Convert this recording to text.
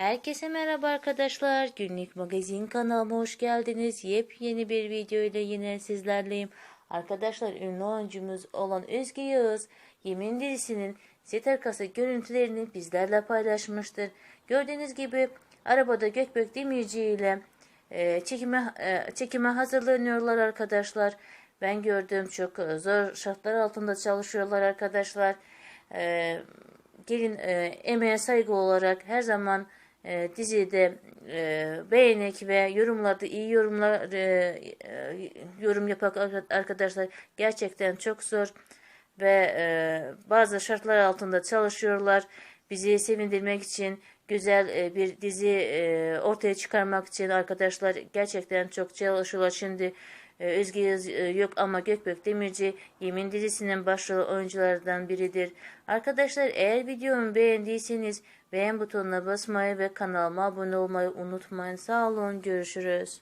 Herkese merhaba arkadaşlar. Günlük magazin kanalıma hoş geldiniz. Yepyeni bir video ile yine sizlerleyim. Arkadaşlar ünlü oyuncumuz olan Özge Yağız, Yemin dizisinin set arkası görüntülerini bizlerle paylaşmıştır. Gördüğünüz gibi arabada Gökbek Demirci ile e, çekime, e, çekime hazırlanıyorlar arkadaşlar. Ben gördüm çok zor şartlar altında çalışıyorlar arkadaşlar. E, gelin e, emeğe saygı olarak her zaman e, dizide e, beğenek ve yorumlarda iyi yorumlar e, e, yorum yapan arkadaşlar gerçekten çok zor ve e, bazı şartlar altında çalışıyorlar. Bizi sevindirmek için güzel e, bir dizi e, ortaya çıkarmak için arkadaşlar gerçekten çok çalışıyorlar. Şimdi Özge Yağız, e, yok ama Gökbek Demirci Yemin dizisinin başrol oyunculardan biridir. Arkadaşlar eğer videomu beğendiyseniz beğen butonuna basmayı ve kanalıma abone olmayı unutmayın. Sağ olun görüşürüz.